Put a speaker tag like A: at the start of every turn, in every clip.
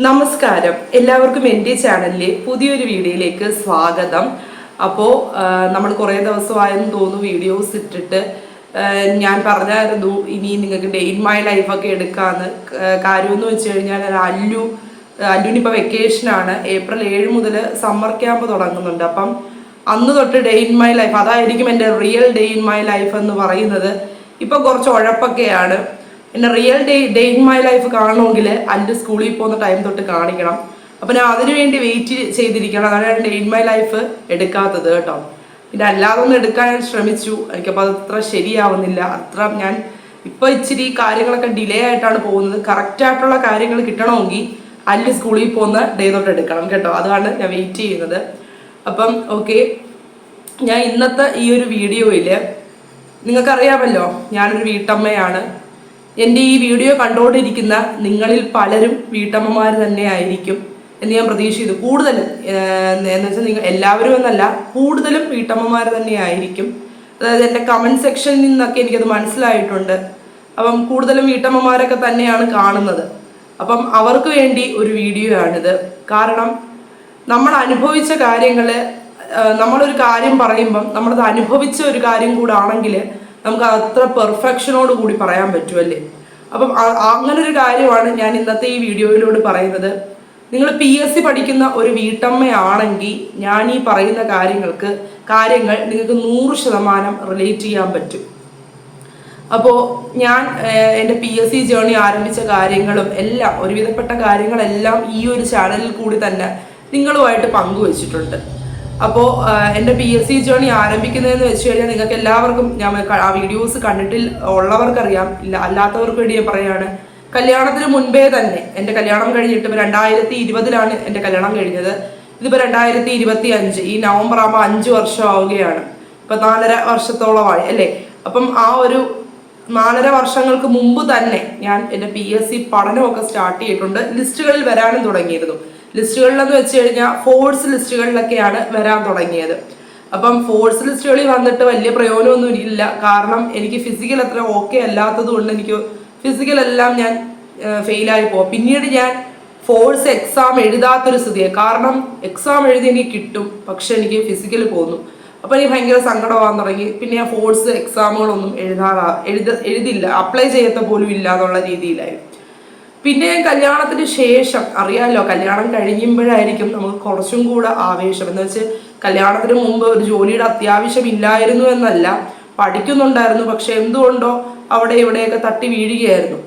A: നമസ്കാരം. എല്ലാവർക്കും എന്റെ ചാനലിലെ പുതിയൊരു വീഡിയോയിലേക്ക് സ്വാഗതം. അപ്പോൾ നമ്മൾ കുറേ ദിവസമായെന്ന് തോന്നുന്നു വീഡിയോസ് ഇട്ടിട്ട്. ഞാൻ പറഞ്ഞായിരുന്നു ഇനി നിങ്ങൾക്ക് ഡേ ഇൻ മൈ ലൈഫൊക്കെ എടുക്കാമെന്ന് കാര്യമെന്ന് വെച്ച് കഴിഞ്ഞാൽ അല്ലു അല്ലുവിനിപ്പോൾ വെക്കേഷനാണ്. ഏപ്രിൽ ഏഴ് മുതൽ സമ്മർ ക്യാമ്പ് തുടങ്ങുന്നുണ്ട്. അപ്പം അന്ന് തൊട്ട് ഡേ ഇൻ മൈ ലൈഫ് അതായിരിക്കും എന്റെ real day in my life എന്ന് പറയുന്നത്. ഇപ്പം കുറച്ച് ഉഴപ്പൊക്കെയാണ്. പിന്നെ real day day in my life കാണണമെങ്കിൽ അല്ല സ്കൂളിൽ പോകുന്ന ടൈം തൊട്ട് കാണിക്കണം. അപ്പം ഞാൻ അതിനുവേണ്ടി വെയിറ്റ് ചെയ്തിരിക്കണം അതാണ് ഡേ ഇൻ മൈ ലൈഫ് എടുക്കാത്തത് കേട്ടോ. പിന്നെ അല്ലാതെ ഒന്ന് എടുക്കാൻ ഞാൻ ശ്രമിച്ചു. എനിക്കപ്പോൾ അത് അത്ര ശരിയാവുന്നില്ല. അത്ര ഞാൻ ഇപ്പോൾ ഇച്ചിരി കാര്യങ്ങളൊക്കെ ഡിലേ ആയിട്ടാണ് പോകുന്നത്. കറക്റ്റ് ആയിട്ടുള്ള കാര്യങ്ങൾ കിട്ടണമെങ്കിൽ അല്ല സ്കൂളിൽ പോകുന്ന ഡേ തൊട്ട് എടുക്കണം കേട്ടോ. അതാണ് ഞാൻ വെയിറ്റ് ചെയ്യുന്നത്. അപ്പം ഓക്കെ ഞാൻ ഇന്നത്തെ ഈ ഒരു വീഡിയോയിൽ നിങ്ങൾക്കറിയാമല്ലോ ഞാനൊരു വീട്ടമ്മയാണ്. എന്റെ ഈ വീഡിയോ കണ്ടുകൊണ്ടിരിക്കുന്ന നിങ്ങളിൽ പലരും വീട്ടമ്മമാർ തന്നെ ആയിരിക്കും എന്ന് ഞാൻ പ്രതീക്ഷിച്ചു കൂടുതൽ എന്ന് വെച്ചാൽ നിങ്ങൾ എല്ലാവരും എന്നല്ല കൂടുതലും വീട്ടമ്മമാർ തന്നെ ആയിരിക്കും. അതായത് എന്റെ കമന്റ് സെക്ഷനിൽ നിന്നൊക്കെ എനിക്കത് മനസ്സിലായിട്ടുണ്ട്. അപ്പം കൂടുതലും വീട്ടമ്മമാരൊക്കെ തന്നെയാണ് കാണുന്നത്. അപ്പം അവർക്ക് വേണ്ടി ഒരു വീഡിയോ ആണിത്. കാരണം നമ്മൾ അനുഭവിച്ച കാര്യങ്ങൾ നമ്മളൊരു കാര്യം പറയുമ്പം നമ്മളത് അനുഭവിച്ച ഒരു കാര്യം കൂടെ ആണെങ്കിൽ നമുക്ക് അത്ര പെർഫെക്ഷനോട് കൂടി പറയാൻ പറ്റുമല്ലേ അപ്പം അങ്ങനെ ഒരു കാര്യമാണ് ഞാൻ ഇന്നത്തെ ഈ വീഡിയോയിലൂടെ പറയുന്നത്. നിങ്ങൾ പി എസ് സി പഠിക്കുന്ന ഒരു വീട്ടമ്മയാണെങ്കിൽ ഞാൻ ഈ പറയുന്ന കാര്യങ്ങൾക്ക് കാര്യങ്ങൾ നിങ്ങൾക്ക് നൂറ് ശതമാനം റിലേറ്റ് ചെയ്യാൻ പറ്റും. അപ്പോൾ ഞാൻ എന്റെ പി എസ് സി ജേണി ആരംഭിച്ച കാര്യങ്ങളും എല്ലാം ഒരുവിധപ്പെട്ട കാര്യങ്ങളെല്ലാം ഈ ഒരു ചാനലിൽ കൂടി തന്നെ നിങ്ങളുമായിട്ട് പങ്കുവച്ചിട്ടുണ്ട്. അപ്പോൾ എന്റെ പി എസ് സി ജേണി ആരംഭിക്കുന്നതെന്ന് വെച്ച് കഴിഞ്ഞാൽ നിങ്ങൾക്ക് എല്ലാവർക്കും ഞാൻ ആ വീഡിയോസ് കണ്ടിട്ടിൽ ഉള്ളവർക്കറിയാം. ഇല്ല അല്ലാത്തവർക്ക് വേണ്ടി ഞാൻ പറയുകയാണ്. കല്യാണത്തിന് മുൻപേ തന്നെ എന്റെ കല്യാണം കഴിഞ്ഞിട്ട് ഇപ്പോൾ രണ്ടായിരത്തി ഇരുപതിലാണ് എന്റെ കല്യാണം കഴിഞ്ഞത്. ഇതിപ്പോൾ രണ്ടായിരത്തി ഇരുപത്തി അഞ്ച് ഈ നവംബർ ആകുമ്പോൾ അഞ്ച് വർഷം ആവുകയാണ്. ഇപ്പം നാലര വർഷത്തോളമായി അല്ലേ? അപ്പം ആ ഒരു നാലര വർഷങ്ങൾക്ക് മുമ്പ് തന്നെ ഞാൻ എന്റെ പി എസ് സി പഠനമൊക്കെ സ്റ്റാർട്ട് ചെയ്തിട്ടുണ്ട്. ലിസ്റ്റുകളിൽ വരാനും തുടങ്ങിയിരുന്നു. ലിസ്റ്റുകളിലെന്ന് വെച്ച് കഴിഞ്ഞാൽ ഫോഴ്സ് ലിസ്റ്റുകളിലൊക്കെയാണ് വരാൻ തുടങ്ങിയത്. അപ്പം ഫോഴ്സ് ലിസ്റ്റുകളിൽ വന്നിട്ട് വലിയ പ്രയോജനമൊന്നും ഇല്ല കാരണം എനിക്ക് ഫിസിക്കൽ അത്ര ഓക്കെ അല്ലാത്തത് കൊണ്ട് എനിക്ക് ഫിസിക്കൽ എല്ലാം ഞാൻ ഫെയിലായി പോകും. പിന്നീട് ഞാൻ ഫോഴ്സ് എക്സാം എഴുതാത്തൊരു സ്ഥിതിയാണ് കാരണം എക്സാം എഴുതി എനിക്ക് കിട്ടും. പക്ഷെ എനിക്ക് ഫിസിക്കൽ പോന്നു അപ്പോൾ എനിക്ക് ഭയങ്കര സങ്കടമാകാൻ തുടങ്ങി. പിന്നെ ഞാൻ ഫോഴ്സ് എക്സാമുകളൊന്നും എഴുതാറാ എഴുത എഴുതില്ല. അപ്ലൈ ചെയ്യത്ത പോലും ഇല്ല എന്നുള്ള രീതിയിലായി പിന്നെ കല്യാണത്തിന് ശേഷം അറിയാമല്ലോ കല്യാണം കഴിയുമ്പോഴായിരിക്കും നമുക്ക് കുറച്ചും കൂടെ ആവേശം. എന്ന് വെച്ച് കല്യാണത്തിന് മുമ്പ് ഒരു ജോലിയുടെ അത്യാവശ്യം ഇല്ലായിരുന്നു എന്നല്ല പഠിക്കുന്നുണ്ടായിരുന്നു പക്ഷെ എന്തുകൊണ്ടോ അവിടെ ഇവിടെയൊക്കെ തട്ടി വീഴുകയായിരുന്നു.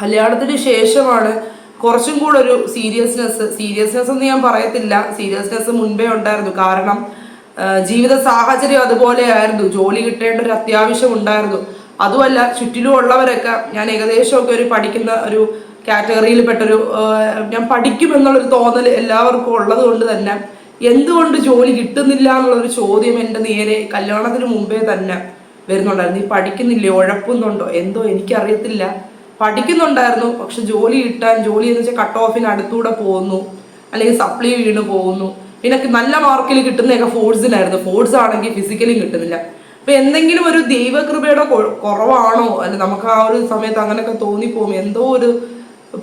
A: കല്യാണത്തിന് ശേഷമാണ് കുറച്ചും കൂടെ ഒരു സീരിയസ്നെസ് സീരിയസ്നെസ് എന്ന് ഞാൻ പറയത്തില്ല സീരിയസ്നെസ് മുൻപേ ഉണ്ടായിരുന്നു. കാരണം ജീവിത സാഹചര്യം അതുപോലെ ആയിരുന്നു. ജോലി കിട്ടേണ്ട ഒരു അത്യാവശ്യം ഉണ്ടായിരുന്നു. അതുമല്ല ചുറ്റിലും ഉള്ളവരൊക്കെ ഞാൻ ഏകദേശമൊക്കെ ഒരു പഠിക്കുന്ന ഒരു കാറ്റഗറിയിൽപ്പെട്ടൊരു ഞാൻ പഠിക്കുമെന്നുള്ളൊരു തോന്നൽ എല്ലാവർക്കും ഉള്ളത് കൊണ്ട് തന്നെ എന്തുകൊണ്ട് ജോലി കിട്ടുന്നില്ല എന്നുള്ളൊരു ചോദ്യം എന്റെ നേരെ കല്യാണത്തിന് മുമ്പേ തന്നെ വരുന്നുണ്ടായിരുന്നു. നീ പഠിക്കുന്നില്ലേ? ഉഴപ്പുന്നുണ്ടോ? എന്തോ എനിക്കറിയത്തില്ല. പഠിക്കുന്നുണ്ടായിരുന്നു പക്ഷെ ജോലി കിട്ടാൻ ജോലി എന്ന് വെച്ചാൽ കട്ട് ഓഫിന് അടുത്തൂടെ പോകുന്നു അല്ലെങ്കിൽ സപ്ലി വീണ് പോകുന്നു. പിന്നെ നല്ല മാർക്കിൽ കിട്ടുന്നതൊക്കെ ഫോഴ്സിനായിരുന്നു ഫോഴ്സ് ആണെങ്കിൽ ഫിസിക്കലും കിട്ടുന്നില്ല. അപ്പൊ എന്തെങ്കിലും ഒരു ദൈവകൃപയുടെ കുറവാണോ? അല്ല നമുക്ക് ആ ഒരു സമയത്ത് അങ്ങനെയൊക്കെ തോന്നിപ്പോകും എന്തോ ഒരു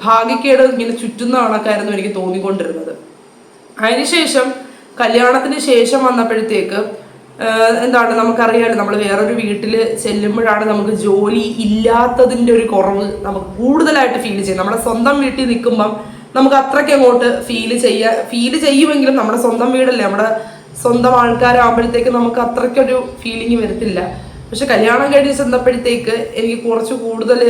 A: ഭാഗ്യക്കേട് ഇങ്ങനെ ചുറ്റുന്ന കണക്കായിരുന്നു എനിക്ക് തോന്നിക്കൊണ്ടിരുന്നത്. അതിനുശേഷം കല്യാണത്തിന് ശേഷം വന്നപ്പോഴത്തേക്ക് എന്താണ് നമുക്കറിയാലോ നമ്മൾ വേറൊരു വീട്ടിൽ ചെല്ലുമ്പോഴാണ് നമുക്ക് ജോലി ഇല്ലാത്തതിന്റെ ഒരു കുറവ് നമുക്ക് കൂടുതലായിട്ട് ഫീൽ ചെയ്യും നമ്മുടെ സ്വന്തം വീട്ടിൽ നിൽക്കുമ്പം നമുക്ക് അത്രയ്ക്ക് അങ്ങോട്ട് ഫീൽ ചെയ്യാ ഫീൽ ചെയ്യുമെങ്കിലും നമ്മുടെ സ്വന്തം വീടല്ലേ നമ്മുടെ സ്വന്തം ആൾക്കാരാകുമ്പോഴത്തേക്ക് നമുക്ക് അത്രയ്ക്കൊരു ഫീലിംഗ് വരത്തില്ല. പക്ഷെ കല്യാണം കഴിഞ്ഞ് ചെന്നപ്പോഴത്തേക്ക് എനിക്ക് കുറച്ച് കൂടുതൽ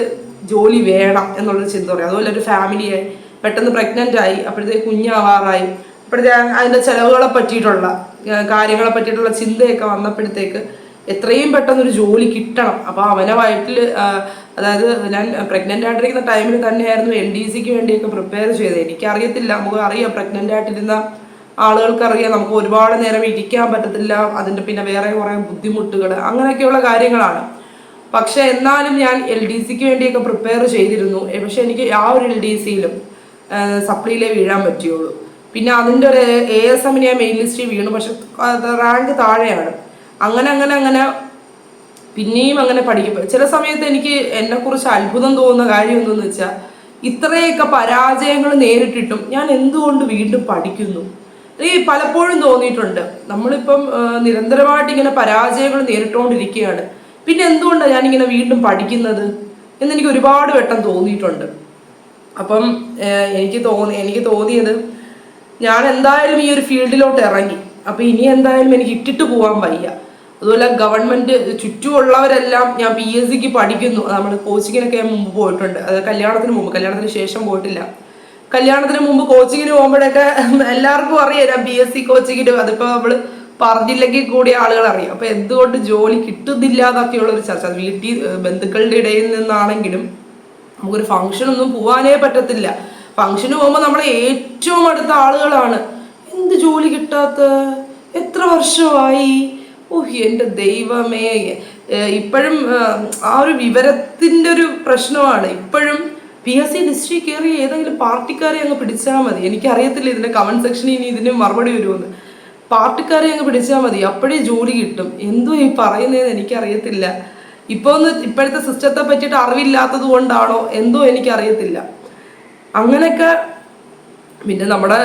A: ജോലി വേണം എന്നുള്ളൊരു ചിന്ത പറയും അതുപോലെ ഒരു ഫാമിലിയായി പെട്ടെന്ന് പ്രഗ്നന്റ് ആയി അപ്പോഴത്തേക്ക് കുഞ്ഞാവാറായി. അപ്പോഴത്തേക്ക് അതിന്റെ ചിലവുകളെ പറ്റിയിട്ടുള്ള കാര്യങ്ങളെ പറ്റിയിട്ടുള്ള ചിന്തയൊക്കെ വന്നപ്പോഴത്തേക്ക് എത്രയും പെട്ടെന്ന് ഒരു ജോലി കിട്ടണം. അപ്പോൾ അവനെ വയറ്റിൽ അതായത് ഞാൻ പ്രഗ്നന്റ് ആയിട്ടിരിക്കുന്ന ടൈമിൽ തന്നെയായിരുന്നു എൻ ഡി സിക്ക് വേണ്ടിയൊക്കെ പ്രിപ്പയർ ചെയ്തത്. എനിക്കറിയത്തില്ല നമുക്ക് അറിയാം പ്രഗ്നന്റ് ആയിട്ടിരുന്ന ആളുകൾക്കറിയാം നമുക്ക് ഒരുപാട് നേരം ഇരിക്കാൻ പറ്റത്തില്ല അതിന്റെ പിന്നെ വേറെ കുറേ ബുദ്ധിമുട്ടുകൾ അങ്ങനെയൊക്കെയുള്ള കാര്യങ്ങളാണ്. പക്ഷേ എന്നാലും ഞാൻ എൽ ഡി സിക്ക് വേണ്ടിയൊക്കെ പ്രിപ്പയർ ചെയ്തിരുന്നു. പക്ഷെ എനിക്ക് ആ ഒരു എൽ ഡി സിയിലും സപ്ലിയിലേ വീഴാൻ പറ്റിയുള്ളൂ. പിന്നെ അതിന്റെ ഒരു എ എസ് എമ്മിന് ഞാൻ മെയിൻ ലിസ്റ്റിൽ വീണു. പക്ഷെ റാങ്ക് താഴെയാണ്. അങ്ങനെ അങ്ങനെ അങ്ങനെ പിന്നെയും അങ്ങനെ പഠിക്കും. ചില സമയത്ത് എനിക്ക് എന്നെക്കുറിച്ച് അത്ഭുതം തോന്നുന്ന കാര്യം എന്തെന്ന് വെച്ചാൽ ഇത്രയൊക്കെ പരാജയങ്ങൾ നേരിട്ടിട്ടും ഞാൻ എന്തുകൊണ്ട് വീണ്ടും പഠിക്കുന്നു? ഈ പലപ്പോഴും തോന്നിയിട്ടുണ്ട്. നമ്മളിപ്പം നിരന്തരമായിട്ട് ഇങ്ങനെ പരാജയങ്ങൾ നേരിട്ടുകൊണ്ടിരിക്കുകയാണ് പിന്നെ എന്തുകൊണ്ടാണ് ഞാനിങ്ങനെ വീണ്ടും പഠിക്കുന്നത്? എന്നെനിക്ക് ഒരുപാട് വട്ടം തോന്നിയിട്ടുണ്ട്. അപ്പം എനിക്ക് തോന്നി എനിക്ക് തോന്നിയത് ഞാൻ എന്തായാലും ഈ ഒരു ഫീൽഡിലോട്ട് ഇറങ്ങി. അപ്പം ഇനി എന്തായാലും എനിക്ക് ഇട്ടിട്ട് പോകാൻ വയ്യ. അതുപോലെ ഗവൺമെന്റ് ചുറ്റുമുള്ളവരെല്ലാം ഞാൻ പി എസ് സിക്ക് പഠിക്കുന്നു. നമ്മൾ കോച്ചിങ്ങിനൊക്കെ മുമ്പ് പോയിട്ടുണ്ട്. അത് കല്യാണത്തിന് മുമ്പ് കല്യാണത്തിന് ശേഷം പോയിട്ടില്ല. കല്യാണത്തിന് മുമ്പ് കോച്ചിങ്ങിന് പോകുമ്പോഴൊക്കെ എല്ലാവർക്കും അറിയാം ബി എസ് സി കോച്ചിങ്ങിന്. അതിപ്പോ നമ്മൾ പറഞ്ഞില്ലെങ്കിൽ കൂടി ആളുകൾ അറിയാം. അപ്പൊ എന്തുകൊണ്ട് ജോലി കിട്ടുന്നില്ല എന്നൊക്കെയുള്ള ഒരു ചർച്ച. വീട്ടിൽ ബന്ധുക്കളുടെ ഇടയിൽ നിന്നാണെങ്കിലും നമുക്കൊരു ഫംഗ്ഷൻ ഒന്നും പോവാനേ പറ്റത്തില്ല. ഫംഗ്ഷന് പോകുമ്പോൾ നമ്മളെ ഏറ്റവും അടുത്ത ആളുകളാണ്. എന്ത് ജോലി കിട്ടാത്ത? എത്ര വർഷമായി? ഓഹ് എന്റെ ദൈവമേ. ഇപ്പോഴും ആ ഒരു വിവരത്തിന്റെ ഒരു പ്രശ്നമാണ്. ഇപ്പോഴും പി എസ് സി ലിസ്റ്റിൽ കയറി ഏതെങ്കിലും പാർട്ടിക്കാരെ അങ്ങ് പിടിച്ചാൽ മതി. എനിക്കറിയത്തില്ല ഇതിന്റെ കമന്റ് സെക്ഷനിൽ ഇനി ഇതിന് മറുപടി വരുമെന്ന് പാർട്ടിക്കാരെ അങ്ങ് പിടിച്ചാൽ മതി. അപ്പോഴേ ജോലി കിട്ടും. എന്തോ ഈ പറയുന്നതെന്ന് എനിക്കറിയത്തില്ല. ഇപ്പോൾ ഒന്ന് ഇപ്പോഴത്തെ സിസ്റ്റത്തെ പറ്റിയിട്ട് അറിവില്ലാത്തത് കൊണ്ടാണോ? എന്തോ എനിക്കറിയത്തില്ല. അങ്ങനെയൊക്കെ പിന്നെ നമ്മുടെ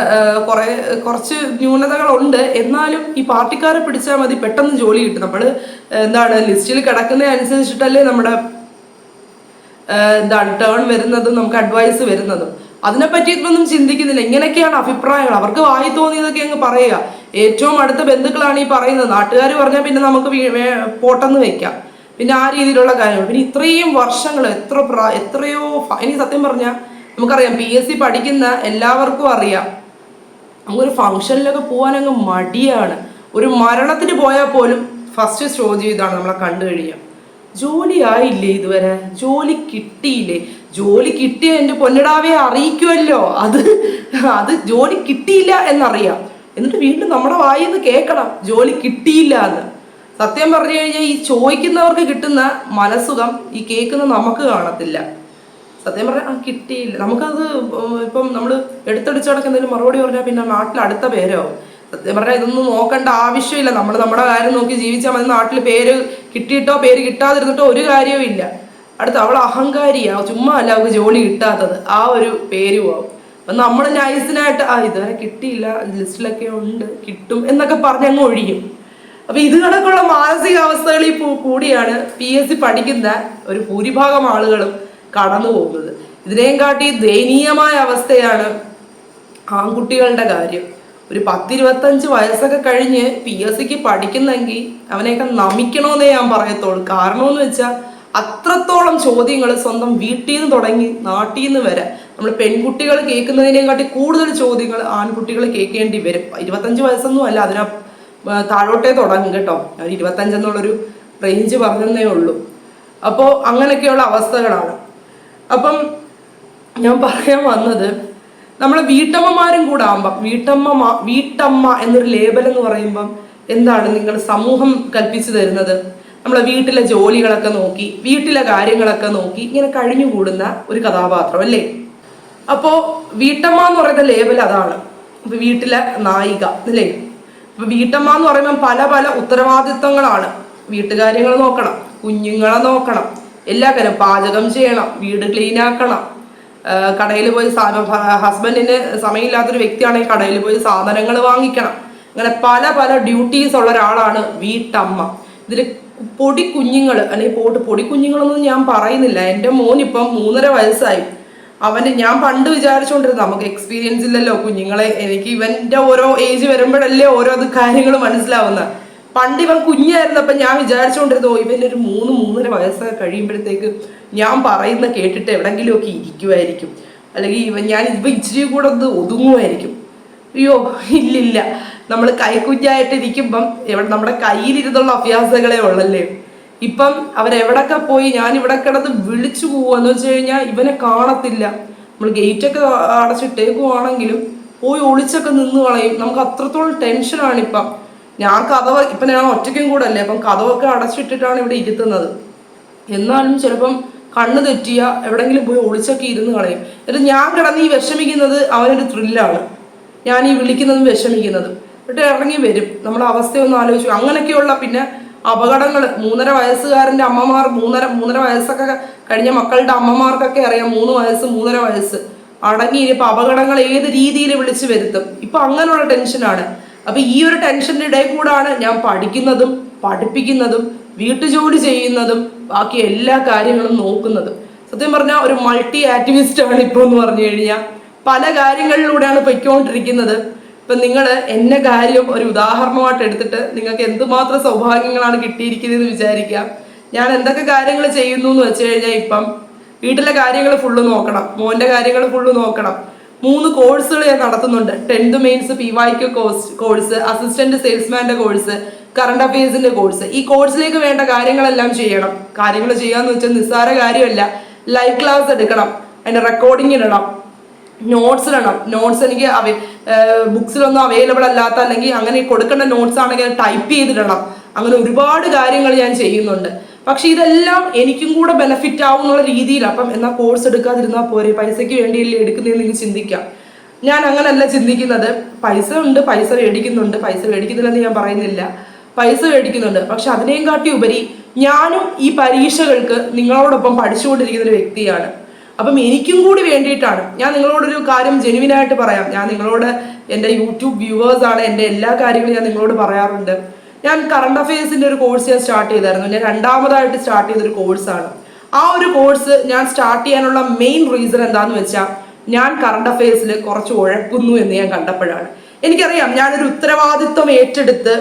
A: കുറേ കുറെ കുറച്ച് ന്യൂനതകളുണ്ട്. എന്നാലും ഈ പാർട്ടിക്കാരെ പിടിച്ചാൽ മതി. പെട്ടെന്ന് ജോലി കിട്ടും. നമ്മൾ എന്താണ് ലിസ്റ്റിൽ കിടക്കുന്ന അനുസരിച്ചിട്ടല്ലേ നമ്മുടെ എന്താണ് ടേൺ വരുന്നതും നമുക്ക് അഡ്വൈസ് വരുന്നതും. അതിനെ പറ്റിയിട്ടൊന്നും ചിന്തിക്കുന്നില്ല. ഇങ്ങനെയൊക്കെയാണ് അഭിപ്രായങ്ങൾ. അവർക്ക് വായി തോന്നിയതൊക്കെ അങ്ങ് പറയുക. ഏറ്റവും അടുത്ത ബന്ധുക്കളാണ് ഈ പറയുന്നത്. നാട്ടുകാർ പറഞ്ഞാൽ പിന്നെ നമുക്ക് പോട്ടെന്ന് വെക്കാം. പിന്നെ ആ രീതിയിലുള്ള കാര്യങ്ങൾ. പിന്നെ ഇത്രയും വർഷങ്ങൾ എത്ര എത്രയോ ഇനി സത്യം പറഞ്ഞാൽ നമുക്കറിയാം പി എസ് സി പഠിക്കുന്ന എല്ലാവർക്കും അറിയാം. നമുക്കൊരു ഫംഗ്ഷനിലൊക്കെ പോകാൻ അങ്ങ് മടിയാണ്. ഒരു മരണത്തിന് പോയാൽ പോലും ഫസ്റ്റ് ചോദ്യം ഇതാണ് നമ്മളെ കണ്ടു കഴിയാം ജോലി ആയില്ലേ ഇതുവരെ? ജോലി കിട്ടിയില്ലേ? ജോലി കിട്ടിയ എന്റെ പൊന്നിടാവെ അറിയിക്കുമല്ലോ അത് അത് ജോലി കിട്ടിയില്ല എന്നറിയാം. എന്നിട്ട് വീണ്ടും നമ്മുടെ വായിൽ നിന്ന് കേൾക്കണം ജോലി കിട്ടിയില്ല എന്ന്. സത്യം പറഞ്ഞു കഴിഞ്ഞാൽ ഈ ചോദിക്കുന്നവർക്ക് കിട്ടുന്ന മനസ്സുഖം ഈ കേൾക്കുന്ന നമുക്ക് കാണത്തില്ല. സത്യം പറഞ്ഞാൽ ആ കിട്ടിയില്ല. നമുക്കത് ഇപ്പം നമ്മൾ എടുത്തടിച്ചു കിടക്കുന്നതിന് മറുപടി പറഞ്ഞാൽ പിന്നെ നാട്ടിൽ അടുത്ത പേരോ സത്യം പറഞ്ഞാൽ ഇതൊന്നും നോക്കേണ്ട ആവശ്യമില്ല. നമ്മൾ നമ്മുടെ കാര്യം നോക്കി ജീവിച്ചാൽ മതി. നാട്ടിൽ പേര് കിട്ടിയിട്ടോ പേര് കിട്ടാതിരുന്നിട്ടോ ഒരു കാര്യവും ഇല്ല. അടുത്ത അവൾ അഹങ്കാരിയാ. ചുമ്മാ അല്ല അവൾക്ക് ജോലി കിട്ടാത്തത്. ആ ഒരു പേര് പോകും അപ്പം നമ്മൾ നൈസിനായിട്ട് ആ ഇതുവരെ കിട്ടിയില്ല. ലിസ്റ്റിലൊക്കെ ഉണ്ട്. കിട്ടും എന്നൊക്കെ പറഞ്ഞ് അങ്ങ് ഒഴിയും. അപ്പൊ ഇത് കണക്കുള്ള മാനസികാവസ്ഥകളിൽ കൂടിയാണ് പി എസ് സി പഠിക്കുന്ന ഒരു ഭൂരിഭാഗം ആളുകളും കടന്നു പോകുന്നത്. ഇതിനെയും കാട്ടി ദയനീയമായ അവസ്ഥയാണ് ആൺകുട്ടികളുടെ കാര്യം. ഒരു പത്തിരുപത്തഞ്ച് വയസ്സൊക്കെ കഴിഞ്ഞ് പി എസ് സിക്ക് പഠിക്കുന്നെങ്കിൽ അവനെയൊക്കെ നമിക്കണമെന്നേ ഞാൻ പറയത്തുള്ളൂ. കാരണമെന്ന് വെച്ചാൽ അത്രത്തോളം ചോദ്യങ്ങൾ സ്വന്തം വീട്ടിൽ നിന്ന് തുടങ്ങി നാട്ടിൽ നിന്ന് വരെ നമ്മൾ പെൺകുട്ടികൾ കേൾക്കുന്നതിനെക്കാട്ടി കൂടുതൽ ചോദ്യങ്ങൾ ആൺകുട്ടികൾ കേൾക്കേണ്ടി വരും. ഇരുപത്തഞ്ച് വയസ്സൊന്നും അല്ല അതിനാ താഴോട്ടേ തുടങ്ങും കേട്ടോ. ഞാൻ ഇരുപത്തഞ്ചെന്നുള്ളൊരു റേഞ്ച് പറഞ്ഞതേ ഉള്ളൂ. അപ്പോൾ അങ്ങനെയൊക്കെയുള്ള അവസ്ഥകളാണ്. അപ്പം ഞാൻ പറയാൻ വന്നത് നമ്മളെ വീട്ടമ്മമാരും കൂടെ ആകുമ്പം വീട്ടമ്മ വീട്ടമ്മ എന്നൊരു ലേബൽ എന്ന് പറയുമ്പം എന്താണ് നിങ്ങൾ സമൂഹം കൽപ്പിച്ചു തരുന്നത്? നമ്മളെ വീട്ടിലെ ജോലികളൊക്കെ നോക്കി വീട്ടിലെ കാര്യങ്ങളൊക്കെ നോക്കി ഇങ്ങനെ കഴിഞ്ഞുകൂടുന്ന ഒരു കഥാപാത്രം അല്ലേ? അപ്പോ വീട്ടമ്മ എന്ന് പറയുന്ന ലേബൽ അതാണ്. ഇപ്പൊ വീട്ടിലെ നായിക അല്ലേ? ഇപ്പൊ വീട്ടമ്മ എന്ന് പറയുമ്പോൾ പല പല ഉത്തരവാദിത്തങ്ങളാണ് വീട്ടുകാര്യങ്ങൾ നോക്കണം കുഞ്ഞുങ്ങളെ നോക്കണം എല്ലാ കാര്യം പാചകം ചെയ്യണം വീട് ക്ലീൻ ആക്കണം കടയിൽ പോയി ഹസ്ബൻഡിന് സമയമില്ലാത്തൊരു വ്യക്തിയാണെങ്കിൽ കടയിൽ പോയി സാധനങ്ങൾ വാങ്ങിക്കണം. അങ്ങനെ പല പല ഡ്യൂട്ടീസ് ഉള്ള ഒരാളാണ് വീട്ടമ്മ. ഇതിൽ പൊടി കുഞ്ഞുങ്ങൾ അല്ലെങ്കിൽ പോട്ട് പൊടി കുഞ്ഞുങ്ങളൊന്നും ഞാൻ പറയുന്നില്ല. എന്റെ മോൻ ഇപ്പം മൂന്നര വയസ്സായി. അവന് ഞാൻ പണ്ട് വിചാരിച്ചുകൊണ്ടിരുന്നു നമുക്ക് എക്സ്പീരിയൻസ് ഇല്ലല്ലോ കുഞ്ഞുങ്ങളെ. എനിക്ക് ഇവന്റെ ഓരോ ഏജ് വരുമ്പോഴല്ലേ ഓരോ കാര്യങ്ങൾ മനസ്സിലാവുന്ന. പണ്ട് ഇവൻ കുഞ്ഞായിരുന്നപ്പം ഞാൻ വിചാരിച്ചുകൊണ്ടിരുന്നു ഇവന്റെ ഒരു മൂന്ന് മൂന്നര വയസ്സൊക്കെ കഴിയുമ്പോഴത്തേക്ക് ഞാൻ പറയുന്ന കേട്ടിട്ട് എവിടെങ്കിലുമൊക്കെ ഇരിക്കുമായിരിക്കും അല്ലെങ്കിൽ ഇവ ഞാൻ ഇവ ഇച്ചിരി കൂടെ ഒന്ന് ഒതുങ്ങുമായിരിക്കും അയ്യോ ഇല്ലില്ല. നമ്മൾ കൈക്കുഞ്ഞായിട്ട് ഇരിക്കുമ്പം എവിടെ നമ്മുടെ കയ്യിലിരുന്നുള്ള അഭ്യാസങ്ങളെ ഉള്ളല്ലേ. ഇപ്പം അവരെവിടൊക്കെ പോയി ഞാൻ ഇവിടെ കിടന്ന് വിളിച്ചു പോവാന്ന് വെച്ച് കഴിഞ്ഞാൽ ഇവനെ കാണത്തില്ല. നമ്മൾ ഗേറ്റൊക്കെ അടച്ചിട്ടേക്കുവാണെങ്കിലും പോയി ഒളിച്ചൊക്കെ നിന്ന് കളയും. നമുക്ക് അത്രത്തോളം ടെൻഷനാണ് ഇപ്പം. ഞാൻ കഥവ ഇപ്പം ഞാൻ ഒറ്റയ്ക്കും കൂടെ അല്ലേ അപ്പം കഥവൊക്കെ അടച്ചിട്ടിട്ടാണ് ഇവിടെ ഇരുത്തുന്നത്. എന്നാലും ചിലപ്പം കണ്ണ് തെറ്റിയ എവിടെങ്കിലും പോയി ഒളിച്ചൊക്കെ ഇരുന്ന് കളയും. എന്നിട്ട് ഞാൻ കിടന്ന് ഈ വിഷമിക്കുന്നത് അവനൊരു ത്രില്ലാണ് ഞാൻ ഈ വിളിക്കുന്നതും വിഷമിക്കുന്നതും. എന്നിട്ട് ഇറങ്ങി വരും. നമ്മുടെ അവസ്ഥയൊന്നും ആലോചിച്ചു. അങ്ങനെയൊക്കെയുള്ള പിന്നെ അപകടങ്ങൾ മൂന്നര വയസ്സുകാരന്റെ അമ്മമാർ മൂന്നര മൂന്നര വയസ്സൊക്കെ കഴിഞ്ഞ മക്കളുടെ അമ്മമാർക്കൊക്കെ അറിയാം. മൂന്ന് വയസ്സ് മൂന്നര വയസ്സ്. അടങ്ങി ഇപ്പം അപകടങ്ങൾ ഏത് രീതിയിൽ വിളിച്ചു വരുത്തും. ഇപ്പം അങ്ങനെയുള്ള ടെൻഷനാണ്. അപ്പം ഈ ഒരു ടെൻഷന്റെ ഇടയിൽ കൂടാണ് ഞാൻ പഠിക്കുന്നതും പഠിപ്പിക്കുന്നതും വീട്ടുജോലി ചെയ്യുന്നതും ബാക്കി എല്ലാ കാര്യങ്ങളും നോക്കുന്നത്. സത്യം പറഞ്ഞാൽ ഒരു മൾട്ടി ആക്ടിവിസ്റ്റ് ആണ് ഇപ്പോൾ എന്ന് പറഞ്ഞു കഴിഞ്ഞാൽ പല കാര്യങ്ങളിലൂടെയാണ് പൊയ്ക്കൊണ്ടിരിക്കുന്നത്. ഇപ്പൊ നിങ്ങൾ എന്നെ കാര്യം ഒരു ഉദാഹരണമായിട്ട് എടുത്തിട്ട് നിങ്ങൾക്ക് എന്തുമാത്രം സൗഭാഗ്യങ്ങളാണ് കിട്ടിയിരിക്കുന്നതെന്ന് വിചാരിക്കാം ഞാൻ എന്തൊക്കെ കാര്യങ്ങൾ ചെയ്യുന്നു എന്ന് വെച്ച് കഴിഞ്ഞാൽ ഇപ്പം വീട്ടിലെ കാര്യങ്ങൾ ഫുള്ള് നോക്കണം മോന്റെ കാര്യങ്ങൾ ഫുള്ള് നോക്കണം. മൂന്ന് കോഴ്സുകൾ ഞാൻ നടത്തുന്നുണ്ട്. Tenth mains P Y Q course course assistant സെയിൽസ്മാന്റെ course current അഫയേഴ്സിന്റെ കോഴ്സ് ഈ കോഴ്സിലേക്ക് വേണ്ട കാര്യങ്ങളെല്ലാം ചെയ്യണം. കാര്യങ്ങൾ ചെയ്യാന്ന് വെച്ചാൽ നിസ്സാര കാര്യമല്ല. ലൈവ് ക്ലാസ് എടുക്കണം. അതിന്റെ റെക്കോർഡിംഗ് ഇടണം. നോട്ട്സ് ഇടണം. നോട്ട്സ് എനിക്ക് അവ ബുക്സിലൊന്നും അവൈലബിൾ അല്ലാത്ത അല്ലെങ്കിൽ അങ്ങനെ കൊടുക്കേണ്ട നോട്ട്സ് ആണെങ്കിൽ ടൈപ്പ് ചെയ്തിടണം. അങ്ങനെ ഒരുപാട് കാര്യങ്ങൾ ഞാൻ ചെയ്യുന്നുണ്ട്. പക്ഷെ ഇതെല്ലാം എനിക്കും കൂടെ ബെനഫിറ്റ് ആവും എന്നുള്ള രീതിയിൽ അപ്പം എന്നാൽ കോഴ്സ് എടുക്കാതിരുന്നാൽ പോരെ. പൈസയ്ക്ക് വേണ്ടിയല്ലേ എടുക്കുന്നതെന്ന് എനിക്ക് ചിന്തിക്കാം. ഞാൻ അങ്ങനല്ല ചിന്തിക്കുന്നത്. പൈസ ഉണ്ട്. പൈസ മേടിക്കുന്നുണ്ട്. പൈസ മേടിക്കുന്നില്ലെന്ന് ഞാൻ പറയുന്നില്ല. പൈസ മേടിക്കുന്നുണ്ട്. പക്ഷെ അതിനെയും കാട്ടി ഉപരി ഞാനും ഈ പരീക്ഷകൾക്ക് നിങ്ങളോടൊപ്പം പഠിച്ചുകൊണ്ടിരിക്കുന്ന ഒരു വ്യക്തിയാണ്. അപ്പം എനിക്കും കൂടി വേണ്ടിയിട്ടാണ് ഞാൻ നിങ്ങളോടൊരു കാര്യം ജെനുവിനായിട്ട് പറയാം. ഞാൻ നിങ്ങളോട് എന്റെ യൂട്യൂബ് വ്യൂവേഴ്സ് ആണ് എന്റെ എല്ലാ കാര്യങ്ങളും ഞാൻ നിങ്ങളോട് പറയാറുണ്ട്. ഞാൻ കറണ്ട് അഫയേഴ്സിന്റെ ഒരു കോഴ്സ് ഞാൻ സ്റ്റാർട്ട് ചെയ്തായിരുന്നു. ഞാൻ രണ്ടാമതായിട്ട് സ്റ്റാർട്ട് ചെയ്തൊരു കോഴ്സാണ് ആ ഒരു കോഴ്സ് ഞാൻ സ്റ്റാർട്ട് ചെയ്യാനുള്ള മെയിൻ റീസൺ എന്താന്ന് വെച്ചാൽ ഞാൻ കറണ്ട് അഫയേഴ്സിൽ കുറച്ച് ഉഴക്കുന്നു എന്ന് ഞാൻ കണ്ടപ്പോഴാണ്. എനിക്കറിയാം ഞാനൊരു ഉത്തരവാദിത്വം ഏറ്റെടുത്ത്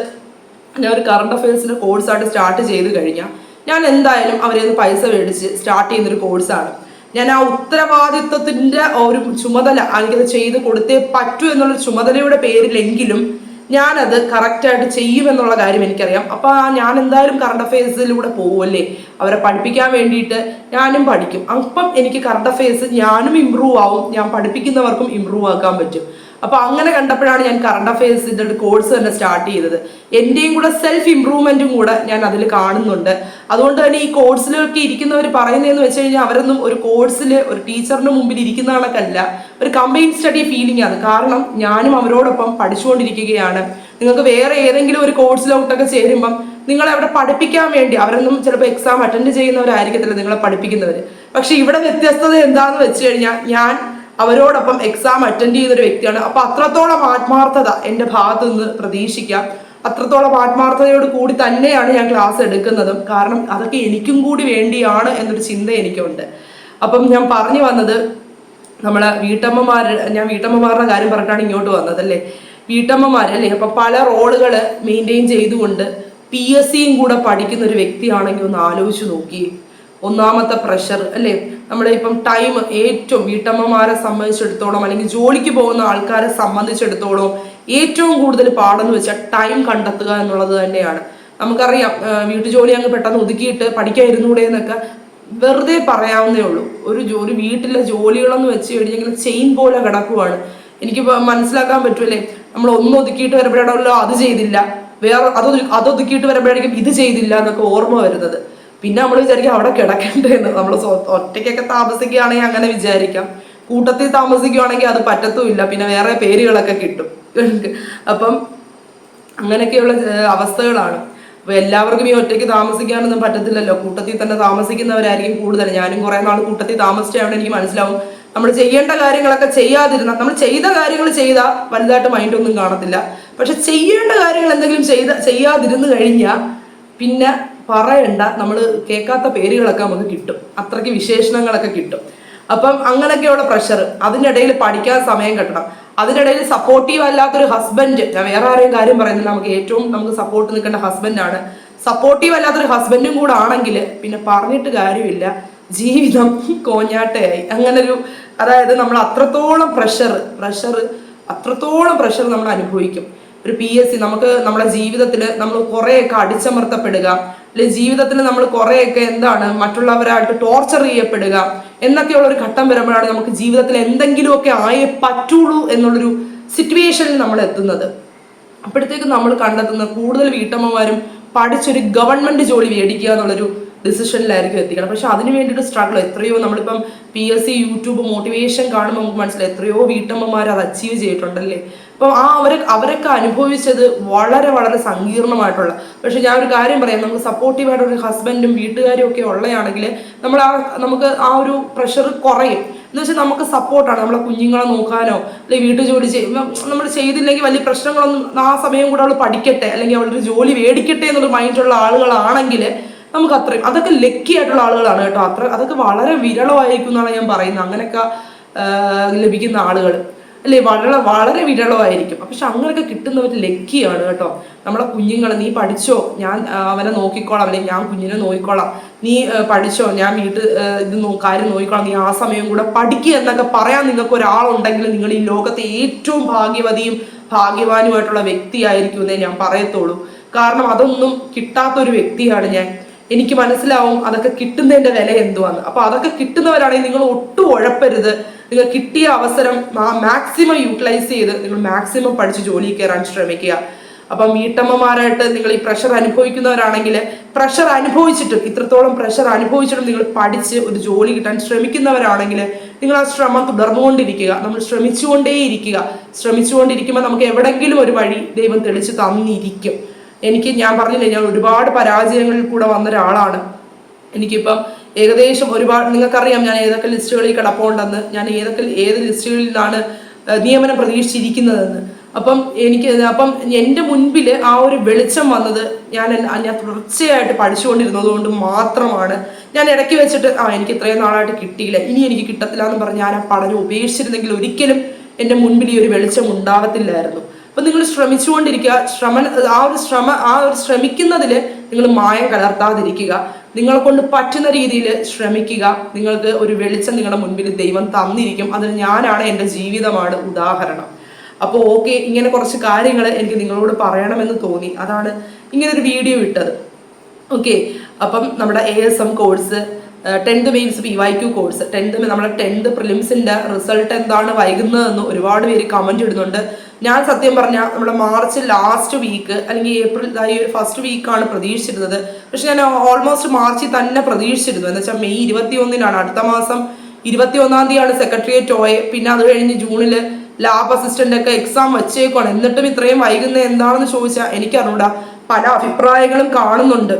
A: ഞാൻ ഒരു കറണ്ട് അഫയേഴ്സിന്റെ കോഴ്സായിട്ട് സ്റ്റാർട്ട് ചെയ്ത് കഴിഞ്ഞാൽ ഞാൻ എന്തായാലും അവരെ പൈസ മേടിച്ച് സ്റ്റാർട്ട് ചെയ്യുന്നൊരു കോഴ്സാണ് ഞാൻ ആ ഉത്തരവാദിത്വത്തിന്റെ ഒരു ചുമതല എനിക്കത് ചെയ്ത് കൊടുത്തേ പറ്റൂ എന്നുള്ള ചുമതലയുടെ പേരിലെങ്കിലും ഞാനത് കറക്റ്റായിട്ട് ചെയ്യുമെന്നുള്ള കാര്യം എനിക്കറിയാം. അപ്പൊ ആ ഞാൻ എന്തായാലും കറണ്ട് അഫയേഴ്സിലൂടെ പോകുമല്ലേ അവരെ പഠിപ്പിക്കാൻ വേണ്ടിയിട്ട് ഞാനും പഠിക്കും. അപ്പം എനിക്ക് കറണ്ട് അഫയേഴ്സ് ഞാനും ഇമ്പ്രൂവ് ആവും. ഞാൻ പഠിപ്പിക്കുന്നവർക്കും ഇമ്പ്രൂവ് ആക്കാൻ പറ്റും. അപ്പൊ അങ്ങനെ കണ്ടപ്പോഴാണ് ഞാൻ കറണ്ട് അഫയേഴ്സിന്റെ ഒരു കോഴ്സ് തന്നെ സ്റ്റാർട്ട് ചെയ്തത്. എന്റെയും കൂടെ സെൽഫ് ഇമ്പ്രൂവ്മെന്റും കൂടെ ഞാൻ അതിൽ കാണുന്നുണ്ട്. അതുകൊണ്ട് തന്നെ ഈ കോഴ്സിലൊക്കെ ഇരിക്കുന്നവർ പറയുന്നതെന്ന് വെച്ച് കഴിഞ്ഞാൽ അവരൊന്നും ഒരു കോഴ്സിൽ ഒരു ടീച്ചറിന് മുമ്പിൽ ഇരിക്കുന്ന കണക്കല്ല. ഒരു കമ്പൈൻ സ്റ്റഡി ഫീലിംഗ് ആണ്. കാരണം ഞാനും അവരോടൊപ്പം പഠിച്ചുകൊണ്ടിരിക്കുകയാണ്. നിങ്ങൾക്ക് വേറെ ഏതെങ്കിലും ഒരു കോഴ്സിലോട്ടൊക്കെ ചേരുമ്പം നിങ്ങളെ അവിടെ പഠിപ്പിക്കാൻ വേണ്ടി അവരൊന്നും ചിലപ്പോൾ എക്സാം അറ്റൻഡ് ചെയ്യുന്നവരായിരിക്കത്തില്ല നിങ്ങളെ പഠിപ്പിക്കുന്നവർ പക്ഷെ ഇവിടെ വ്യത്യസ്തത എന്താന്ന് വെച്ച് കഴിഞ്ഞാൽ ഞാൻ അവരോടൊപ്പം എക്സാം അറ്റൻഡ് ചെയ്തൊരു വ്യക്തിയാണ്. അപ്പൊ അത്രത്തോളം ആത്മാർത്ഥത എന്റെ ഭാഗത്ത് നിന്ന് പ്രതീക്ഷിക്കാം. അത്രത്തോളം ആത്മാർത്ഥതയോട് കൂടി തന്നെയാണ് ഞാൻ ക്ലാസ് എടുക്കുന്നതും. കാരണം അതൊക്കെ എനിക്കും കൂടി വേണ്ടിയാണ് എന്നൊരു ചിന്ത എനിക്കുണ്ട്. അപ്പം ഞാൻ പറഞ്ഞു വന്നത് നമ്മളെ വീട്ടമ്മമാർ ഞാൻ വീട്ടമ്മമാരുടെ കാര്യം പറഞ്ഞിട്ടാണ് ഇങ്ങോട്ട് വന്നത് അല്ലേ? വീട്ടമ്മമാർ അല്ലേ? അപ്പൊ പല റോളുകൾ മെയിന്റെയിൻ ചെയ്തുകൊണ്ട് പി എസ് സിയും കൂടെ പഠിക്കുന്ന ഒരു വ്യക്തിയാണെങ്കിൽ ഒന്ന് ആലോചിച്ച് നോക്കി. ഒന്നാമത്തെ പ്രഷർ അല്ലേ? നമ്മുടെ ഇപ്പം ടൈം ഏറ്റവും വീട്ടമ്മമാരെ സംബന്ധിച്ചിടത്തോളം അല്ലെങ്കിൽ ജോലിക്ക് പോകുന്ന ആൾക്കാരെ സംബന്ധിച്ചിടത്തോളം ഏറ്റവും കൂടുതൽ പാടെന്ന് വെച്ചാൽ ടൈം കണ്ടെത്തുക എന്നുള്ളത് തന്നെയാണ്. നമുക്കറിയാം വീട്ടുജോലി അങ്ങ് പെട്ടെന്ന് ഒതുക്കിയിട്ട് പഠിക്കാതിരുന്നൂടെ എന്നൊക്കെ വെറുതെ പറയാവുന്നേ ഉള്ളൂ. ഒരു ജോലി വീട്ടിലെ ജോലികളെന്ന് വെച്ച് കഴിഞ്ഞെങ്കിൽ ചെയിൻ പോലെ കിടക്കുവാണ്. എനിക്ക് മനസ്സിലാക്കാൻ പറ്റൂലേ നമ്മൾ ഒന്ന് ഒതുക്കിയിട്ട് വരുമ്പോഴാണല്ലോ അത് ചെയ്തില്ല. വേറെ അത് അതൊതുക്കിയിട്ട് വരുമ്പോഴായിരിക്കും ഇത് ചെയ്തില്ല എന്നൊക്കെ ഓർമ്മ വരുന്നത്. പിന്നെ നമ്മൾ വിചാരിക്കും അവിടെ കിടക്കണ്ടേന്ന് നമ്മൾ ഒറ്റയ്ക്കൊക്കെ താമസിക്കുകയാണെങ്കിൽ അങ്ങനെ വിചാരിക്കാം. കൂട്ടത്തിൽ താമസിക്കുകയാണെങ്കിൽ അത് പറ്റത്തുമില്ല. പിന്നെ വേറെ പേരുകളൊക്കെ കിട്ടും. അപ്പം അങ്ങനെയൊക്കെയുള്ള അവസ്ഥകളാണ്. അപ്പൊ എല്ലാവർക്കും ഈ ഒറ്റയ്ക്ക് താമസിക്കാനൊന്നും പറ്റത്തില്ലല്ലോ. കൂട്ടത്തിൽ തന്നെ താമസിക്കുന്നവരായിരിക്കും കൂടുതൽ. ഞാനും കുറെ നാൾ കൂട്ടത്തിൽ താമസിച്ചാണ് എനിക്ക് മനസ്സിലാവും. നമ്മൾ ചെയ്യേണ്ട കാര്യങ്ങളൊക്കെ ചെയ്യാതിരുന്ന നമ്മൾ ചെയ്ത കാര്യങ്ങൾ ചെയ്താൽ വലുതായിട്ട് മൈൻഡ് ഒന്നും കാണത്തില്ല. പക്ഷെ ചെയ്യേണ്ട കാര്യങ്ങൾ എന്തെങ്കിലും ചെയ്ത ചെയ്യാതിരുന്നു കഴിഞ്ഞാൽ പിന്നെ പറയണ്ട നമ്മൾ കേൾക്കാത്ത പേരുകളൊക്കെ നമുക്ക് കിട്ടും. അത്രയ്ക്ക് വിശേഷണങ്ങളൊക്കെ കിട്ടും. അപ്പം അങ്ങനെയൊക്കെയുള്ള പ്രഷർ അതിനിടയിൽ പഠിക്കാൻ സമയം കിട്ടണം. അതിനിടയിൽ സപ്പോർട്ടീവ് അല്ലാത്തൊരു ഹസ്ബൻഡ് ഞാൻ വേറെ ആരെയും കാര്യം പറയുന്നില്ല നമുക്ക് ഏറ്റവും നമുക്ക് സപ്പോർട്ട് നിൽക്കേണ്ട ഹസ്ബൻഡാണ് സപ്പോർട്ടീവ് അല്ലാത്തൊരു ഹസ്ബൻഡും കൂടെ ആണെങ്കിൽ പിന്നെ പറഞ്ഞിട്ട് കാര്യമില്ല. ജീവിതം കോഞ്ഞാട്ടയായി. അങ്ങനൊരു അതായത് നമ്മൾ അത്രത്തോളം പ്രഷർ പ്രഷർ അത്രത്തോളം പ്രഷർ നമ്മൾ അനുഭവിക്കും. ഒരു പി എസ് സി നമുക്ക് നമ്മുടെ ജീവിതത്തിൽ നമ്മൾ കുറേയൊക്കെ അടിച്ചമർത്തപ്പെടുക. അല്ലെങ്കിൽ ജീവിതത്തിൽ നമ്മൾ കുറേയൊക്കെ എന്താണ് മറ്റുള്ളവരായിട്ട് ടോർച്ചർ ചെയ്യപ്പെടുക എന്നൊക്കെയുള്ള ഒരു ഘട്ടം വരുമ്പോഴാണ് നമുക്ക് ജീവിതത്തിൽ എന്തെങ്കിലുമൊക്കെ ആയേ പറ്റുള്ളൂ എന്നുള്ളൊരു സിറ്റുവേഷനിൽ നമ്മൾ എത്തുന്നത്. അപ്പോഴത്തേക്ക് നമ്മൾ കണ്ടെത്തുന്ന കൂടുതൽ വീട്ടമ്മമാരും പഠിച്ചൊരു ഗവൺമെന്റ് ജോലി മേടിക്കുക എന്നുള്ളൊരു ഡിസിഷനിലായിരിക്കും എത്തിക്കണം പക്ഷെ അതിന് വേണ്ടിയിട്ട് സ്ട്രഗിൾ എത്രയോ നമ്മളിപ്പം P S C YouTube motivation കാണുമ്പോൾ നമുക്ക് മനസ്സിലായി എത്രയോ വീട്ടമ്മമാർ അത് അച്ചീവ് ചെയ്തിട്ടുണ്ടല്ലേ? അപ്പം ആ അവർ അവരൊക്കെ അനുഭവിച്ചത് വളരെ വളരെ സങ്കീർണമായിട്ടുള്ള പക്ഷെ ഞാൻ ഒരു കാര്യം പറയാം നമുക്ക് സപ്പോർട്ടീവായിട്ട് ഒരു ഹസ്ബൻഡും വീട്ടുകാരും ഒക്കെ ഉള്ളതാണെങ്കിൽ നമ്മൾ ആ നമുക്ക് ആ ഒരു പ്രഷർ കുറയും. എന്ന് വെച്ചാൽ നമുക്ക് സപ്പോർട്ടാണ് നമ്മളെ കുഞ്ഞുങ്ങളെ നോക്കാനോ അല്ലെങ്കിൽ വീട്ടു ജോലി ചെയ്യുമ്പോൾ നമ്മൾ ചെയ്തില്ലെങ്കിൽ വലിയ പ്രശ്നങ്ങളൊന്നും ആ സമയം കൂടെ അവൾ പഠിക്കട്ടെ അല്ലെങ്കിൽ അവളൊരു ജോലി മേടിക്കട്ടെ എന്നുള്ള മൈൻഡുള്ള ആളുകളാണെങ്കിൽ നമുക്ക് അത്രയും അതൊക്കെ ലക്കി ആയിട്ടുള്ള ആളുകളാണ് കേട്ടോ. അത്ര അതൊക്കെ വളരെ വിരളമായിരിക്കും എന്നാണ് ഞാൻ പറയുന്നത്. അങ്ങനെയൊക്കെ ലഭിക്കുന്ന ആളുകൾ അല്ലേ വളരെ വളരെ വിരളമായിരിക്കും. പക്ഷെ അങ്ങനെയൊക്കെ കിട്ടുന്ന ഒരു ലക്കിയാണ് കേട്ടോ. നമ്മളെ കുഞ്ഞുങ്ങൾ നീ പഠിച്ചോ? ഞാൻ അവനെ നോക്കിക്കോളാം. അല്ലെങ്കിൽ ഞാൻ കുഞ്ഞിനെ നോക്കിക്കോളാം. നീ പഠിച്ചോ? ഞാൻ വീട്ടിൽ ഇത് കാര്യം നോക്കിക്കോളാം. നീ ആ സമയം കൂടെ പഠിക്കുക എന്നൊക്കെ പറയാൻ നിങ്ങൾക്ക് ഒരാളുണ്ടെങ്കിൽ നിങ്ങൾ ഈ ലോകത്തെ ഏറ്റവും ഭാഗ്യവതിയും ഭാഗ്യവാനുമായിട്ടുള്ള വ്യക്തിയായിരിക്കും എന്നേ ഞാൻ പറയത്തുള്ളൂ. കാരണം അതൊന്നും കിട്ടാത്തൊരു വ്യക്തിയാണ് ഞാൻ. എനിക്ക് മനസ്സിലാവും അതൊക്കെ കിട്ടുന്നതിന്റെ വില എന്തുവാന്ന്. അപ്പൊ അതൊക്കെ കിട്ടുന്നവരാണെങ്കിൽ നിങ്ങൾ ഒട്ടും ഉഴപ്പരുത്. നിങ്ങൾ കിട്ടിയ അവസരം മാക്സിമം യൂട്ടിലൈസ് ചെയ്ത് നിങ്ങൾ മാക്സിമം പഠിച്ച് ജോലി കയറാൻ ശ്രമിക്കുക. അപ്പം വീട്ടമ്മമാരായിട്ട് നിങ്ങൾ ഈ പ്രഷർ അനുഭവിക്കുന്നവരാണെങ്കിൽ പ്രഷർ അനുഭവിച്ചിട്ടും ഇത്രത്തോളം പ്രഷർ അനുഭവിച്ചിട്ടും നിങ്ങൾ പഠിച്ച് ഒരു ജോലി കിട്ടാൻ ശ്രമിക്കുന്നവരാണെങ്കിൽ നിങ്ങൾ ആ ശ്രമം തുടർന്നുകൊണ്ടിരിക്കുക. നമ്മൾ ശ്രമിച്ചുകൊണ്ടേയിരിക്കുക. ശ്രമിച്ചുകൊണ്ടിരിക്കുമ്പോൾ നമുക്ക് എവിടെങ്കിലും ഒരു വഴി ദൈവം തെളിച്ച് തന്നിരിക്കും. എനിക്ക് ഞാൻ പറഞ്ഞില്ലേ ഞാൻ ഒരുപാട് പരാജയങ്ങളിൽ കൂടെ വന്ന ഒരാളാണ്. എനിക്കിപ്പം ഏകദേശം ഒരുപാട് നിങ്ങൾക്കറിയാം ഞാൻ ഏതൊക്കെ ലിസ്റ്റുകളിൽ കിടപ്പുണ്ടെന്ന്. ഞാൻ ഏതൊക്കെ ഏത് ലിസ്റ്റുകളിലാണ് നിയമനം പ്രതീക്ഷിച്ചിരിക്കുന്നതെന്ന്. അപ്പം എനിക്ക് അപ്പം എന്റെ മുൻപിൽ ആ ഒരു വെളിച്ചം വന്നത് ഞാൻ ഞാൻ തുടർച്ചയായിട്ട് പഠിച്ചുകൊണ്ടിരുന്നത് കൊണ്ട് മാത്രമാണ്. ഞാൻ ഇടയ്ക്ക് വെച്ചിട്ട് ആ എനിക്ക് ഇത്രയും നാളായിട്ട് കിട്ടിയില്ല ഇനി എനിക്ക് കിട്ടത്തില്ല എന്ന് പറഞ്ഞ് ഞാൻ ആ പഠനം ഉപേക്ഷിച്ചിരുന്നെങ്കിൽ ഒരിക്കലും എന്റെ മുൻപിൽ ഈ ഒരു വെളിച്ചം ഉണ്ടാകത്തില്ലായിരുന്നു അപ്പം നിങ്ങൾ ശ്രമിച്ചുകൊണ്ടിരിക്കുക ശ്രമ ആ ഒരു ശ്രമ ആ ഒരു ശ്രമിക്കുന്നതിൽ നിങ്ങൾ മായം കലർത്താതിരിക്കുക. നിങ്ങളെ കൊണ്ട് പറ്റുന്ന രീതിയിൽ ശ്രമിക്കുക. നിങ്ങൾക്ക് ഒരു വെളിച്ചം നിങ്ങളുടെ മുൻപിൽ ദൈവം തന്നിരിക്കും. അതിന് ഞാനാണ് എന്റെ ജീവിതമാണ് ഉദാഹരണം. അപ്പോൾ ഓക്കെ ഇങ്ങനെ കുറച്ച് കാര്യങ്ങൾ എനിക്ക് നിങ്ങളോട് പറയണമെന്ന് തോന്നി. അതാണ് ഇങ്ങനെ ഒരു വീഡിയോ ഇട്ടത്. ഓക്കെ അപ്പം നമ്മുടെ A S M course tenth mains P Y Q course tenth നമ്മുടെ ടെൻത്ത് പ്രിലിംസിന്റെ റിസൾട്ട് എന്താണ്? വൈകുന്നതെന്ന് ഒരുപാട് പേര് കമന്റ് ഇടുന്നുണ്ട്. ഞാൻ സത്യം പറഞ്ഞാൽ നമ്മുടെ മാർച്ച് ലാസ്റ്റ് വീക്ക് അല്ലെങ്കിൽ ഏപ്രിൽ ഈ ഫസ്റ്റ് വീക്കാണ് പ്രതീക്ഷിച്ചിരുന്നത്. പക്ഷെ ഞാൻ ഓൾമോസ്റ്റ് മാർച്ചിൽ തന്നെ പ്രതീക്ഷിച്ചിരുന്നു. എന്ന് വെച്ചാൽ മെയ് ഇരുപത്തി ഒന്നിനാണ് അടുത്ത മാസം ഇരുപത്തി ഒന്നാം തീയതിയാണ് സെക്രട്ടേറിയറ്റ് ഓയെ. പിന്നെ അത് കഴിഞ്ഞ് ജൂണിൽ ലാബ് അസിസ്റ്റന്റ് ഒക്കെ എക്സാം വച്ചേക്കുവാണ്. എന്നിട്ടും ഇത്രയും വൈകുന്നത് എന്താണെന്ന് ചോദിച്ചാൽ എനിക്കറിഞ്ഞൂടാ. പല അഭിപ്രായങ്ങളും കാണുന്നുണ്ട്.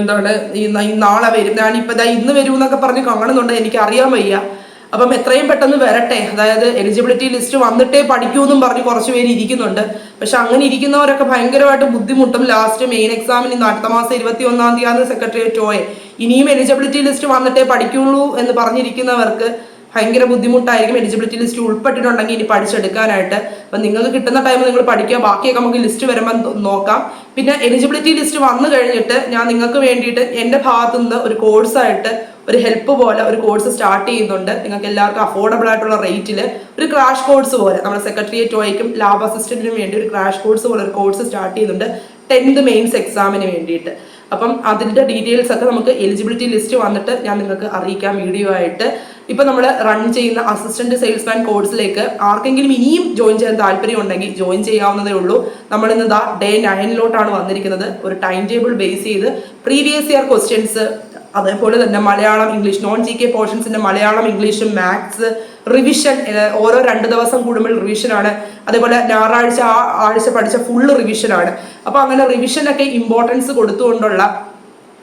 A: എന്താണ് ഈ നാളെ വരും. ഞാനിപ്പോ ദാ ഇന്ന് വരും എന്നൊക്കെ പറഞ്ഞ് കാണുന്നുണ്ട്. എനിക്ക് അറിയാൻ വയ്യ. അപ്പം എത്രയും പെട്ടെന്ന് വരട്ടെ. അതായത് എലിജിബിലിറ്റി ലിസ്റ്റ് വന്നിട്ടേ പഠിക്കൂ എന്നും പറഞ്ഞ് കുറച്ച് പേര് ഇരിക്കുന്നുണ്ട്. പക്ഷെ അങ്ങനെ ഇരിക്കുന്നവരൊക്കെ ഭയങ്കരമായിട്ട് ബുദ്ധിമുട്ടും. ലാസ്റ്റ് മെയിൻ എക്സാമിന് ഇന്ന് അടുത്ത മാസം ഇരുപത്തി ഒന്നാം തീയതി സെക്രട്ടേറിയറ്റ് പോയെ ഇനിയും എലിജിബിലിറ്റി ലിസ്റ്റ് വന്നിട്ടേ പഠിക്കുള്ളൂ എന്ന് പറഞ്ഞിരിക്കുന്നവർക്ക് ഭയങ്കര ബുദ്ധിമുട്ടായിരിക്കും. എലിജിബിലിറ്റി ലിസ്റ്റ് ഉൾപ്പെട്ടിട്ടുണ്ടെങ്കിൽ ഇനി പഠിച്ചെടുക്കാനായിട്ട്. അപ്പം നിങ്ങൾക്ക് കിട്ടുന്ന ടൈം നിങ്ങൾ പഠിക്കുക. ബാക്കിയൊക്കെ നമുക്ക് ലിസ്റ്റ് വരുമ്പോൾ നോക്കാം. പിന്നെ എലിജിബിലിറ്റി ലിസ്റ്റ് വന്നു കഴിഞ്ഞിട്ട് ഞാൻ നിങ്ങൾക്ക് വേണ്ടിയിട്ട് എന്റെ ഭാഗത്തുനിന്ന് ഒരു കോഴ്സായിട്ട് ഒരു ഹെൽപ്പ് പോലെ ഒരു കോഴ്സ് സ്റ്റാർട്ട് ചെയ്യുന്നുണ്ട്. നിങ്ങൾക്ക് എല്ലാവർക്കും അഫോർഡബിൾ ആയിട്ടുള്ള റേറ്റിൽ ഒരു ക്രാഷ് കോഴ്സ് പോലെ. നമ്മുടെ സെക്രട്ടേറിയറ്റ് ഓയ്ക്കും ലാബ് അസിസ്റ്റന്റിനും വേണ്ടി ഒരു ക്രാഷ് കോഴ്സ് പോലെ ഒരു കോഴ്സ് സ്റ്റാർട്ട് ചെയ്യുന്നുണ്ട്. ടെൻത്ത് മെയിൻസ് എക്സാമിന് വേണ്ടിയിട്ട്. അപ്പം അതിന്റെ ഡീറ്റെയിൽസ് ഒക്കെ നമുക്ക് എലിജിബിലിറ്റി ലിസ്റ്റ് വന്നിട്ട് ഞാൻ നിങ്ങൾക്ക് അറിയിക്കാം വീഡിയോ ആയിട്ട്. ഇപ്പൊ നമ്മൾ റൺ ചെയ്യുന്ന അസിസ്റ്റന്റ് സെയിൽസ്മാൻ കോഴ്സിലേക്ക് ആർക്കെങ്കിലും ഇനിയും ജോയിൻ ചെയ്യാൻ താല്പര്യം ഉണ്ടെങ്കിൽ ജോയിൻ ചെയ്യാവുന്നതേ ഉള്ളൂ. നമ്മൾ ഇന്ന് ദാ ഡേ നയനിലോട്ടാണ് വന്നിരിക്കുന്നത്. ഒരു ടൈം ടേബിൾ ബേസ് ചെയ്ത് പ്രീവിയസ് ഇയർ ക്വസ്റ്റ്യൻസ് അതേപോലെ തന്നെ Malayalam English non G K പോർഷൻസിന്റെ Malayalam English maths revision ഓരോ രണ്ട് ദിവസം കൂടുമ്പോൾ റിവിഷനാണ് അതേപോലെ ഞായറാഴ്ച ആ ആഴ്ച പഠിച്ച ഫുള്ള് റിവിഷനാണ് അപ്പോൾ അങ്ങനെ റിവിഷനൊക്കെ ഇമ്പോർട്ടൻസ് കൊടുത്തുകൊണ്ടുള്ള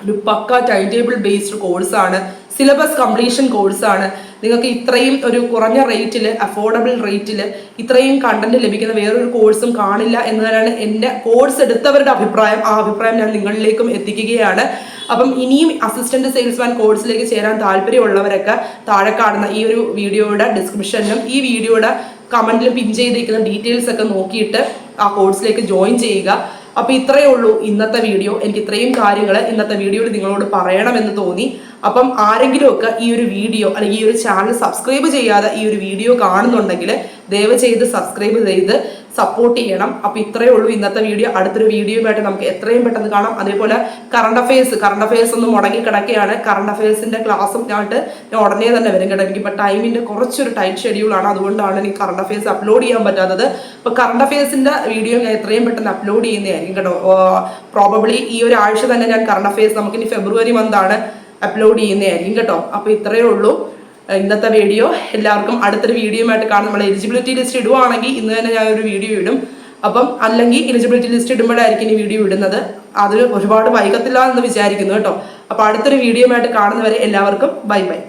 A: ഒരു പക്ക ടൈം ടേബിൾ ബേസ്ഡ് കോഴ്സാണ് സിലബസ് കംപ്ലീഷൻ കോഴ്സാണ് നിങ്ങൾക്ക് ഇത്രയും ഒരു കുറഞ്ഞ റേറ്റിൽ അഫോർഡബിൾ റേറ്റിൽ ഇത്രയും കണ്ടന്റ് ലഭിക്കുന്ന വേറൊരു കോഴ്സും കാണില്ല എന്നതാണ് എന്റെ കോഴ്സ് എടുത്തവരുടെ അഭിപ്രായം. ആ അഭിപ്രായം ഞാൻ നിങ്ങളിലേക്കും എത്തിക്കുകയാണ്. അപ്പം ഇനിയും അസിസ്റ്റന്റ് സെയിൽസ്മാൻ കോഴ്സിലേക്ക് ചേരാൻ താല്പര്യമുള്ളവരൊക്കെ താഴെ കാണുന്ന ഈ ഒരു വീഡിയോയുടെ ഡിസ്ക്രിപ്ഷനിലും ഈ വീഡിയോയുടെ കമന്റിലും പിൻ ചെയ്തിരിക്കുന്ന ഡീറ്റെയിൽസ് ഒക്കെ നോക്കിയിട്ട് ആ കോഴ്സിലേക്ക് ജോയിൻ ചെയ്യുക. അപ്പൊ ഇത്രയേ ഉള്ളൂ ഇന്നത്തെ വീഡിയോ. എനിക്ക് ഇത്രയും കാര്യങ്ങൾ ഇന്നത്തെ വീഡിയോയിൽ നിങ്ങളോട് പറയണമെന്ന് തോന്നി. അപ്പം ആരെങ്കിലും ഒക്കെ ഈ ഒരു വീഡിയോ അല്ലെങ്കിൽ ഈ ഒരു ചാനൽ സബ്സ്ക്രൈബ് ചെയ്യാതെ ഈ ഒരു വീഡിയോ കാണുന്നുണ്ടെങ്കിൽ ദയവ് ചെയ്ത് സബ്സ്ക്രൈബ് ചെയ്ത് സപ്പോർട്ട് ചെയ്യണം. അപ്പൊ ഇത്രയേ ഉള്ളൂ ഇന്നത്തെ വീഡിയോ. അടുത്തൊരു വീഡിയോയുമായിട്ട് നമുക്ക് എത്രയും പെട്ടെന്ന് കാണാം. അതേപോലെ കറണ്ട് അഫയേഴ്സ് കറണ്ട് അഫയേഴ്സ് ഒന്ന് മുടങ്ങി കിടക്കുകയാണ്. കറണ്ട് അഫയേഴ്സിന്റെ ക്ലാസ്സും ഞാനിട്ട് ഞാൻ ഉടനെ തന്നെ വരും കേട്ടോ. എനിക്കിപ്പോൾ ടൈമിന്റെ കുറച്ചൊരു ടൈറ്റ് ഷെഡ്യൂളാണ് അതുകൊണ്ടാണ് എനിക്ക് കറണ്ട് അഫയേഴ്സ് അപ്ലോഡ് ചെയ്യാൻ പറ്റാത്തത്. അപ്പൊ കറണ്ട് അഫയേഴ്സിന്റെ വീഡിയോ ഞാൻ എത്രയും പെട്ടെന്ന് അപ്ലോഡ് ചെയ്യുന്നതായിരിക്കും കേട്ടോ. പ്രോബബ്ലി ഈ ഒരു ആഴ്ച തന്നെ ഞാൻ കറണ്ട് അഫയേഴ്സ് നമുക്ക് ഇനി ഫെബ്രുവരി മന്താണ് അപ്ലോഡ് ചെയ്യുന്നതായിരിക്കും കേട്ടോ. അപ്പൊ ഇത്രയേ ഉള്ളൂ. ഇന്നത്തെ വീഡിയോ. എല്ലാവർക്കും അടുത്തൊരു വീഡിയോയുമായിട്ട് കാണും. നമ്മൾ എലിജിബിലിറ്റി ലിസ്റ്റ് ഇടുവാണെങ്കിൽ ഇന്ന് തന്നെ ഞാൻ ഒരു വീഡിയോ ഇടും. അപ്പം അല്ലെങ്കിൽ എലിജിബിലിറ്റി ലിസ്റ്റ് ഇടുമ്പോഴായിരിക്കും ഈ വീഡിയോ ഇടുന്നത്. അതിൽ ഒരുപാട് വൈകത്തില്ല എന്ന് വിചാരിക്കുന്നു കേട്ടോ. അപ്പോൾ അടുത്തൊരു വീഡിയോയുമായിട്ട് കാണുന്നവരെ എല്ലാവർക്കും ബൈ ബൈ.